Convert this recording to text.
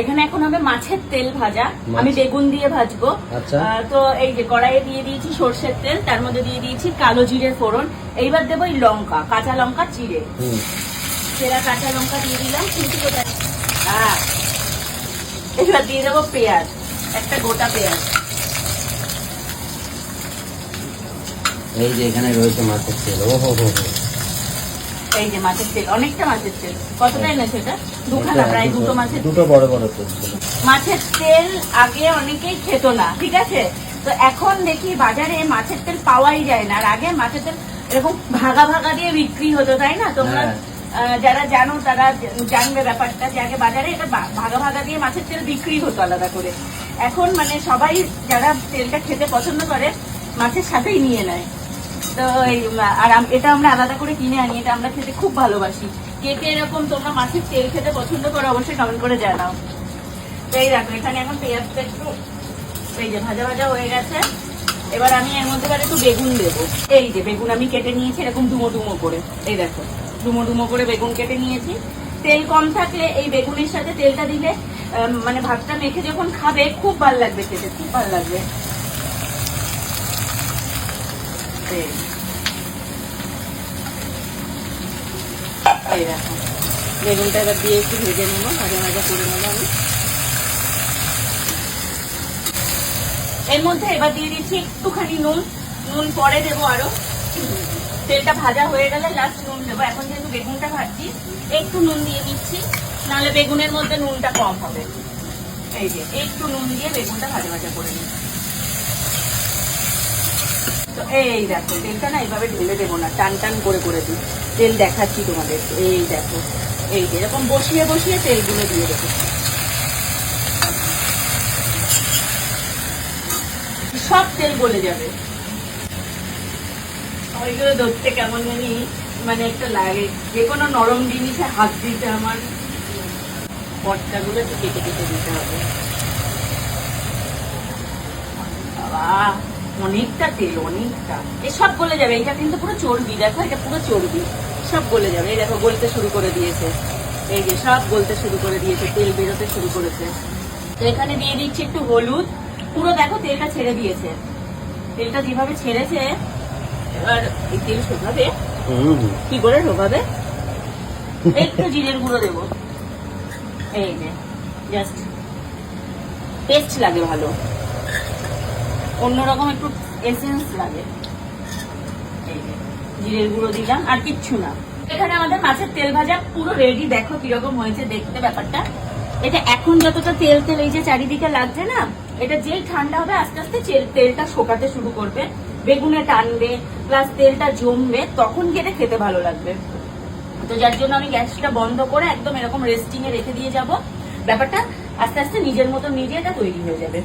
এখানে এখন হবে মাছের তেল ভাজা। আমি বেগুন দিয়ে ভাজবো। আচ্ছা। তো এই যে কড়াইয়ে দিয়ে দিয়েছি সর্ষের তেল তার মধ্যে দিয়ে দিয়েছি কালো জিরের ফোড়ন। এইবার দেবো এই লঙ্কা কাঁচা লঙ্কা চিড়ে সেরা কাঁচা লঙ্কা দিয়ে দিলাম কিন্তু কোথায় হ্যাঁ। এবার দিয়ে দেবো পেঁয়াজ একটা গোটা পেঁয়াজ। এই যে এখানে রয়েছে মাছের তেল। ও হো হো হো। এই যে মাছের তেল অনেকটা মাছের তেল। কতটা এনেছে এটা দুখানা প্রায় দুটো মাছের দুটো বড় বড় তেল। মাছের তেল আগে অনেকেই খেত না ঠিক আছে? তো এখন দেখি বাজারে মাছের তেল পাওয়াই যায় না আর আগে মাছের তেল এরকম ভাগা ভাগা দিয়ে বিক্রি হতো তাই না? তোমরা হ্যাঁ। যারা জানো তারা জানবে ব্যাপারটা যে আগে বাজারে এটা ভাগা ভাগা দিয়ে মাছের তেল বিক্রি হতো আলাদা করে। এখন মানে সবাই যারা তেলটা খেতে পছন্দ করে মাছের সাথেই নিয়ে নেয়। তো আর এটা আমরা আলাদা করে কিনে আনি, এটা আমরা খেতে খুব ভালোবাসি। কে কে এরকম তোমরা মাছের তেল খেতে পছন্দ করো, অবশ্যই কমেন্ট করে জানাও। তো এই দেখো, এখানে এখন পেঁয়াজটা একটু, এই যে ভাজা ভাজা হয়ে গেছে। এবার আমি এর মধ্যে এবার একটু বেগুন দেবো। এই যে বেগুন আমি কেটে নিয়েছি, এরকম ডুমো ডুমো করে। এই দেখো, ডুমো ডুমো করে বেগুন কেটে নিয়েছি। তেল কম থাকলে এই বেগুনের সাথে তেলটা দিলে মানে ভাতটা মেখে যখন খাবে, খুব ভালো লাগবে খেতে, খুব ভালো লাগবে। এই। এই দেখো, বেগুনটা এবার দিয়ে একটু ভেজে নেব, ভাজা ভাজা করে নেব আমি। এর মধ্যে এবার দিয়ে দিচ্ছি একটুখানি নুন নুন পরে দেবো আরও। তেলটা ভাজা হয়ে গেলে লাস্ট নুন দেবো। এখন যেহেতু বেগুনটা ভাজছি, একটু নুন দিয়ে দিচ্ছি, নাহলে বেগুনের মধ্যে নুনটা কম হবে। এই যে, একটু নুন দিয়ে বেগুনটা ভাজা ভাজা করে নিই তো এই দেখো তেলটা না এইভাবে ঢেলে দেবো না টান টান করে করে দিই। তেল দেখাচ্ছি তোমাদের এই দেখো এই যে এরকম বসিয়ে বসিয়ে তেলগুলো দিয়ে দেবো। সব তেল গলে যাবে। ওইগুলো ধরতে কেমন জানি মানে একটা লাগে। যে কোনো নরম জিনিসে হাত দিতে আমার পটকাগুলো একটু কেটে কেটে দিতে হবে। অনেকটা তেল, অনেকটা। এ সব গলে যাবে, এটা কিন্তু পুরো চর্বি, দেখো, এটা পুরো চর্বি। সব গলে যাবে, এই দেখো, গলতে শুরু করে দিয়েছে। এই যে সব গলতে শুরু করে দিয়েছে, তেল বেরোতে শুরু করেছে। তো এখানে দিয়ে দিচ্ছি একটু হলুদ। পুরো দেখো, তেলটা ছেড়ে দিয়েছে। তেলটা যেভাবে ছেড়েছে, এবার এই তেল শোকাবে। হুম। কি করে ঢোকাবে একটু জিরের গুঁড়ো দেবো। এই যে জাস্ট টেস্ট লাগে ভালো। অন্যরকম একটু এসেন্স লাগে। জিরের গুঁড়ো দিলাম, আর কিচ্ছু না। এখানে আমাদের মাছের তেল ভাজা পুরো রেডি দেখো কীরকম হয়েছে দেখতে ব্যাপারটা। এটা এখন যতটা তেল তেল এই যে চারিদিকে লাগছে না, এটা যেই ঠান্ডা হবে আস্তে আস্তে তেল- তেলটা শোকাতে শুরু করবে। বেগুনে টানবে প্লাস তেলটা জমবে, তখন এটা খেতে ভালো লাগবে। তো যার জন্য আমি গ্যাসটা বন্ধ করে একদম এরকম রেস্টিং এ রেখে দিয়ে যাব। ব্যাপারটা আস্তে আস্তে নিজের মতো নিজে এটা তৈরি হয়ে যাবে।